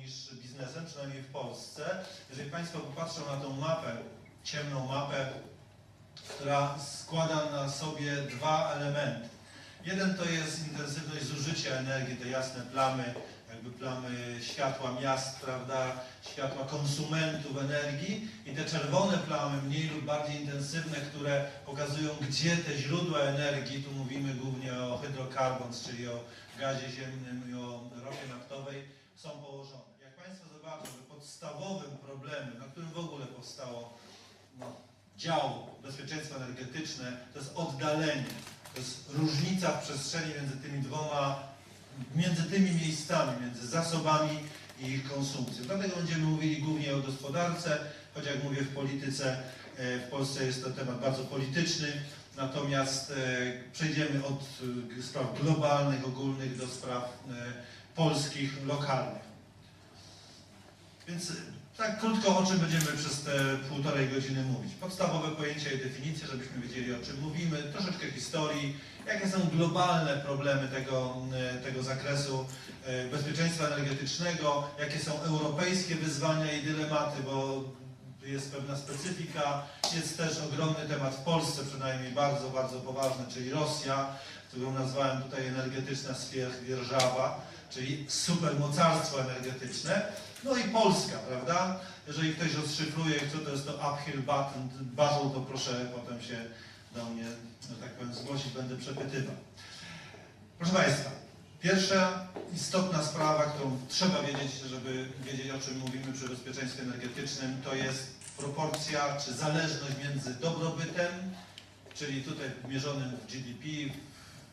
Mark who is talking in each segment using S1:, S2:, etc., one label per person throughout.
S1: niż biznesem, przynajmniej w Polsce. Jeżeli Państwo popatrzą na tą mapę, ciemną mapę, która składa na sobie dwa elementy. Jeden to jest intensywność zużycia energii, te jasne plamy, jakby plamy światła miast, prawda, światła konsumentów energii i te czerwone plamy, mniej lub bardziej intensywne, które pokazują, gdzie te źródła energii, tu mówimy głównie o hydrocarbons, czyli o gazie ziemnym i o ropie naftowej, są położone. Jak Państwo zobaczą, że podstawowym problemem, na którym w ogóle powstało no, dział bezpieczeństwo energetyczne, to jest oddalenie. To jest różnica w przestrzeni między tymi dwoma, między tymi miejscami, między zasobami i ich konsumpcją. Dlatego będziemy mówili głównie o gospodarce, choć jak mówię w polityce, e, w Polsce jest to temat bardzo polityczny, natomiast e, przejdziemy od e, spraw globalnych, ogólnych do spraw polskich, lokalnych. Więc tak krótko o czym będziemy przez te półtorej godziny mówić. Podstawowe pojęcia i definicje, żebyśmy wiedzieli o czym mówimy, troszeczkę historii, jakie są globalne problemy tego, e, tego zakresu e, bezpieczeństwa energetycznego, jakie są europejskie wyzwania i dylematy, bo jest pewna specyfika, jest też ogromny temat w Polsce, przynajmniej bardzo, bardzo poważny, czyli Rosja, którą nazwałem tutaj energetyczna sfierwierżawa, czyli supermocarstwo energetyczne. No i Polska, prawda? Jeżeli ktoś rozszyfruje, co to jest to uphill battle, to proszę potem się do mnie, że tak powiem, zgłosić, będę przepytywał. Proszę Państwa, pierwsza istotna sprawa, którą trzeba wiedzieć, żeby wiedzieć o czym mówimy przy bezpieczeństwie energetycznym, to jest proporcja czy zależność między dobrobytem, czyli tutaj mierzonym w GDP,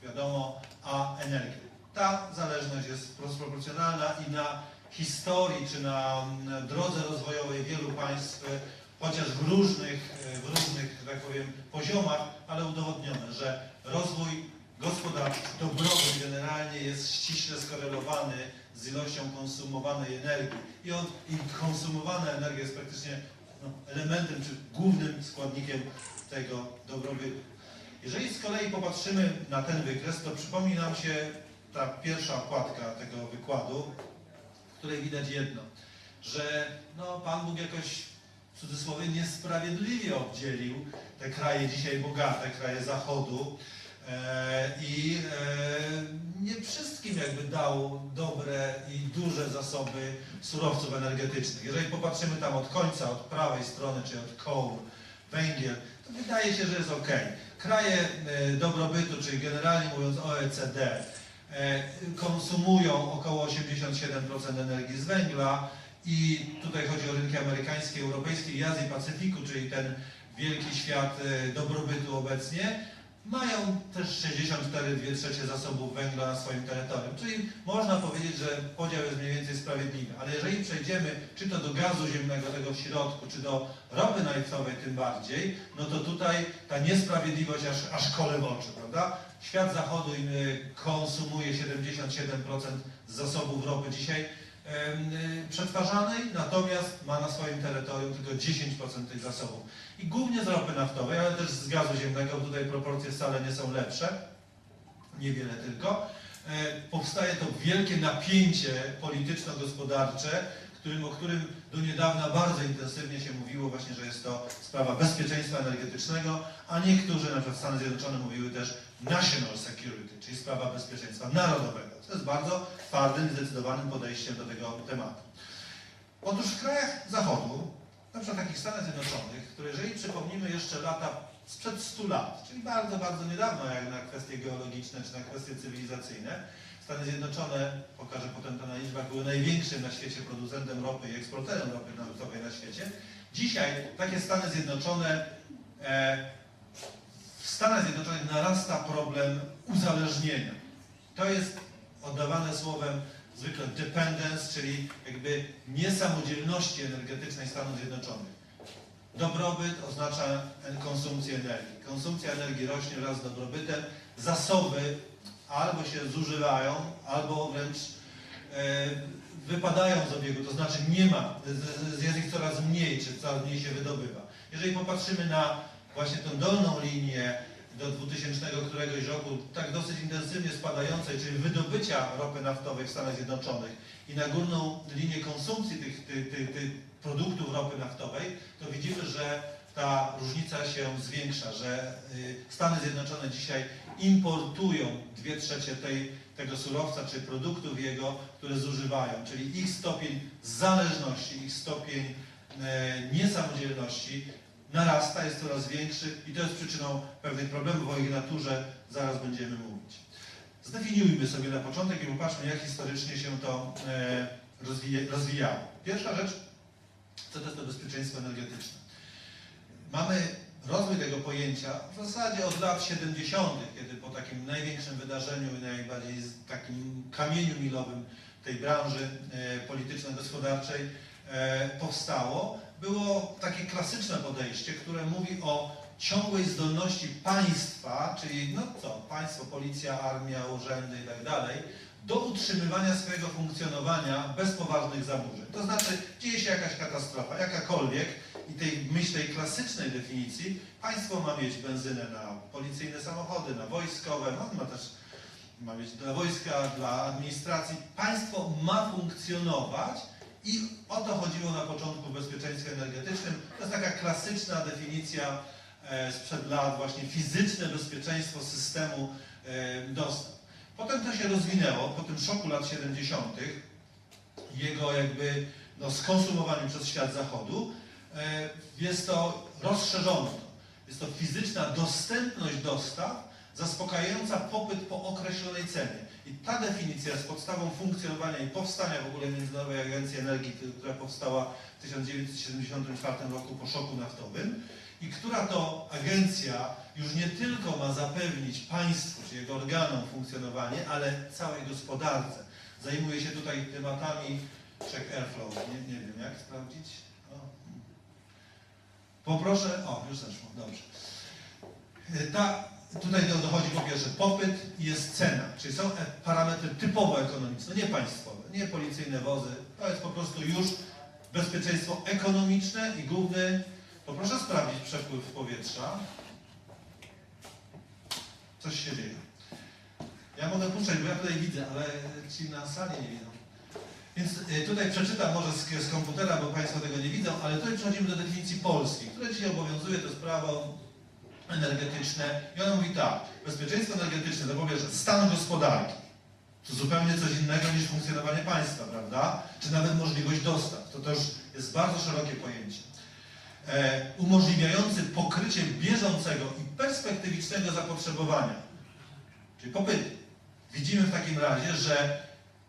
S1: wiadomo, a energią. Ta zależność jest proporcjonalna i na historii czy na mm, drodze rozwojowej wielu państw, e, chociaż w różnych, e, w różnych, tak powiem, poziomach, ale udowodnione, że rozwój gospodarczy, dobrobyt generalnie jest ściśle skorelowany z ilością konsumowanej energii. I, i konsumowana energia jest praktycznie no, elementem czy głównym składnikiem tego dobrobytu. Jeżeli z kolei popatrzymy na ten wykres, to przypomni nam się ta pierwsza okładka tego wykładu, w której widać jedno, że no, Pan Bóg jakoś w cudzysłowie niesprawiedliwie obdzielił te kraje dzisiaj bogate, kraje Zachodu e, i e, nie wszystkim jakby dał dobre i duże zasoby surowców energetycznych. Jeżeli popatrzymy tam od końca, od prawej strony, czyli od kołu, węgiel, to wydaje się, że jest ok. Kraje e, dobrobytu, czyli generalnie mówiąc OECD, konsumują około 87% energii z węgla i tutaj chodzi o rynki amerykańskie, europejskie i Azji Pacyfiku, czyli ten wielki świat e, dobrobytu obecnie, mają też 64,2 trzecie zasobów węgla na swoim terytorium. Czyli można powiedzieć, że podział jest mniej więcej sprawiedliwy. Ale jeżeli przejdziemy czy to do gazu ziemnego tego w środku, czy do ropy naftowej tym bardziej, no to tutaj ta niesprawiedliwość aż, aż kole w oczy, prawda? Świat zachodu y, konsumuje 77% z zasobów ropy dzisiaj y, przetwarzanej, natomiast ma na swoim terytorium tylko 10% tych zasobów. I głównie z ropy naftowej, ale też z gazu ziemnego, tutaj proporcje wcale nie są lepsze, niewiele tylko. E, Powstaje to wielkie napięcie polityczno-gospodarcze, którym, o którym do niedawna bardzo intensywnie się mówiło właśnie, że jest to sprawa bezpieczeństwa energetycznego, a niektórzy, na przykład Stany Zjednoczone mówiły też national security, czyli sprawa bezpieczeństwa narodowego. To jest bardzo twardym, zdecydowanym podejściem do tego tematu. Otóż w krajach Zachodu, na przykład takich Stanach Zjednoczonych, które jeżeli przypomnimy jeszcze lata sprzed 100 lat, czyli bardzo, bardzo niedawno jak na kwestie geologiczne czy na kwestie cywilizacyjne, Stany Zjednoczone, pokażę potem to na liczbach, były największym na świecie producentem ropy i eksporterem ropy naftowej na świecie. Dzisiaj takie Stany Zjednoczone, e, w Stanach Zjednoczonych narasta problem uzależnienia. To jest oddawane słowem zwykle dependence, czyli jakby niesamodzielności energetycznej Stanów Zjednoczonych. Dobrobyt oznacza konsumpcję energii. Konsumpcja energii rośnie wraz z dobrobytem. Zasoby albo się zużywają, albo wręcz e, wypadają z obiegu, to znaczy nie ma, jest ich coraz mniej, czy coraz mniej się wydobywa. Jeżeli popatrzymy na właśnie tę dolną linię do 2000 któregoś roku, tak dosyć intensywnie spadającej, czyli wydobycia ropy naftowej w Stanach Zjednoczonych i na górną linię konsumpcji tych, tych, tych, tych produktów ropy naftowej, to widzimy, że ta różnica się zwiększa, że y, Stany Zjednoczone dzisiaj importują dwie trzecie tej, tego surowca czy produktów jego, które zużywają, czyli ich stopień zależności, ich stopień e, niesamodzielności narasta, jest coraz większy i to jest przyczyną pewnych problemów o ich naturze, zaraz będziemy mówić. Zdefiniujmy sobie na początek i popatrzmy, jak historycznie się to e, rozwija, rozwijało. Pierwsza rzecz, co to jest to bezpieczeństwo energetyczne. Mamy rozwój tego pojęcia w zasadzie od lat 70., kiedy po takim największym wydarzeniu i najbardziej takim kamieniu milowym tej branży e, polityczno-gospodarczej e, powstało, było takie klasyczne podejście, które mówi o ciągłej zdolności państwa, czyli no co, państwo, policja, armia, urzędy i tak do utrzymywania swojego funkcjonowania bez poważnych zaburzeń. To znaczy, dzieje się jakaś katastrofa, jakakolwiek, i tej myśl tej klasycznej definicji, państwo ma mieć benzynę na policyjne samochody, na wojskowe, no, ma też ma mieć dla wojska, dla administracji. Państwo ma funkcjonować i o to chodziło na początku w bezpieczeństwie energetycznym. To jest taka klasyczna definicja e, sprzed lat, właśnie fizyczne bezpieczeństwo systemu e, dostaw. Potem to się rozwinęło, po tym szoku lat 70., jego jakby no, skonsumowaniu przez świat zachodu, e, jest to rozszerzono. to. Jest to fizyczna dostępność dostaw zaspokajająca popyt po określonej cenie. I ta definicja jest podstawą funkcjonowania i powstania w ogóle Międzynarodowej Agencji Energii, która powstała w 1974 roku po szoku naftowym i która to agencja już nie tylko ma zapewnić państwu, czy jego organom funkcjonowanie, ale całej gospodarce. Zajmuje się tutaj tematami check airflow, nie, nie wiem jak sprawdzić. O. Poproszę, o już zeszło, dobrze. Y, Ta, tutaj do- dochodzi po pierwsze popyt i jest cena, czyli są e- parametry typowo ekonomiczne, nie państwowe, nie policyjne wozy. To jest po prostu już bezpieczeństwo ekonomiczne i główny, poproszę sprawdzić przepływ powietrza. Coś się dzieje. Ja mogę puszczać, bo ja tutaj widzę, ale ci na sali nie widzą. Więc y, tutaj przeczytam może z, z komputera, bo Państwo tego nie widzą, ale tutaj przechodzimy do definicji polskiej, która dzisiaj obowiązuje, to jest energetyczne i ono mówi tak, bezpieczeństwo energetyczne to po pierwsze stan gospodarki, to zupełnie coś innego niż funkcjonowanie państwa, prawda? Czy nawet możliwość dostaw, to też jest bardzo szerokie pojęcie. E, umożliwiający pokrycie bieżącego i perspektywicznego zapotrzebowania, czyli popytu. Widzimy w takim razie, że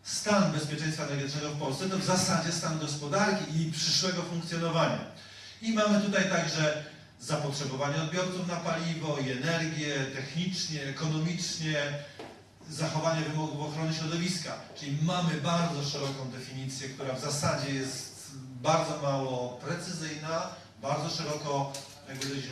S1: stan bezpieczeństwa energetycznego w Polsce to w zasadzie stan gospodarki i przyszłego funkcjonowania. I mamy tutaj także zapotrzebowanie odbiorców na paliwo i energię, technicznie, ekonomicznie, zachowanie wymogów ochrony środowiska. Czyli mamy bardzo szeroką definicję, która w zasadzie jest bardzo mało precyzyjna, bardzo szeroko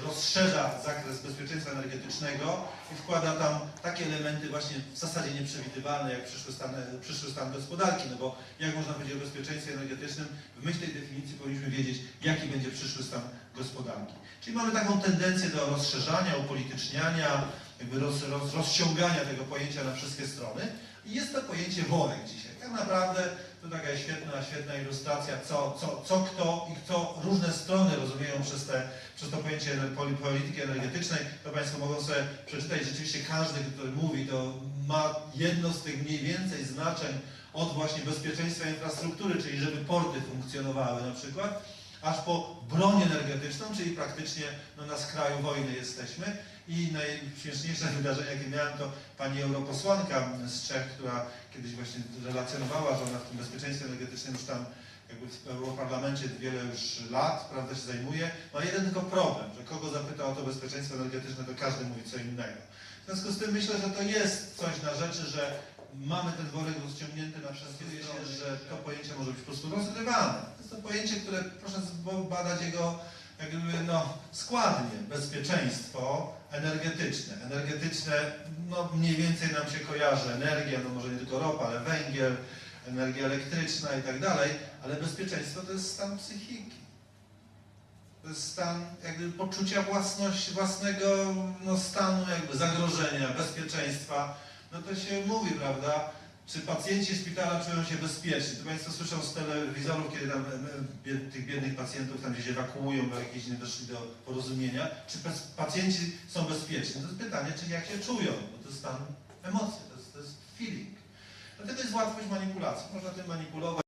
S1: rozszerza zakres bezpieczeństwa energetycznego i wkłada tam takie elementy właśnie w zasadzie nieprzewidywalne, jak przyszły stan, przyszły stan gospodarki, no bo jak można powiedzieć o bezpieczeństwie energetycznym, w myśl tej definicji powinniśmy wiedzieć, jaki będzie przyszły stan gospodarki. Czyli mamy taką tendencję do rozszerzania, upolityczniania, jakby roz, roz, rozciągania tego pojęcia na wszystkie strony i jest to pojęcie worek dzisiaj. Tak naprawdę to taka świetna, świetna ilustracja, co, co, co kto i kto różne strony rozumieją przez, te, przez to pojęcie polityki energetycznej. To Państwo mogą sobie przeczytać. Rzeczywiście każdy, który mówi, to ma jedno z tych mniej więcej znaczeń od właśnie bezpieczeństwa infrastruktury, czyli żeby porty funkcjonowały na przykład, aż po broń energetyczną, czyli praktycznie no, na skraju wojny jesteśmy. I najśmieszniejsze wydarzenie, jakie miałem, to pani europosłanka z Czech, która kiedyś właśnie relacjonowała, że ona w tym bezpieczeństwie energetycznym już tam jakby w Europarlamencie wiele już lat, prawda, się zajmuje. Ma jeden tylko problem, że kogo zapyta o to bezpieczeństwo energetyczne, to każdy mówi co innego. W związku z tym myślę, że to jest coś na rzeczy, że mamy ten worek rozciągnięty na wszystkie strony, że to pojęcie może być po prostu rozgrywane. To jest to pojęcie, które proszę badać jego jakby no, składnie. Bezpieczeństwo energetyczne. Energetyczne, no mniej więcej nam się kojarzy energia, no może nie tylko ropa, ale węgiel, energia elektryczna i tak dalej, ale bezpieczeństwo to jest stan psychiki. To jest stan jakby poczucia własności, własnego no, stanu jakby zagrożenia, bezpieczeństwa. No to się mówi, prawda? Czy pacjenci szpitala czują się bezpieczni? To Państwo słyszą z telewizorów, kiedy tam tych biednych pacjentów tam gdzieś ewakuują, bo jakieś nie doszli do porozumienia. Czy pacjenci są bezpieczni? To jest pytanie, czy jak się czują, bo to jest stan emocji, to jest, to jest feeling. Dlatego jest łatwość manipulacji. Można tym manipulować.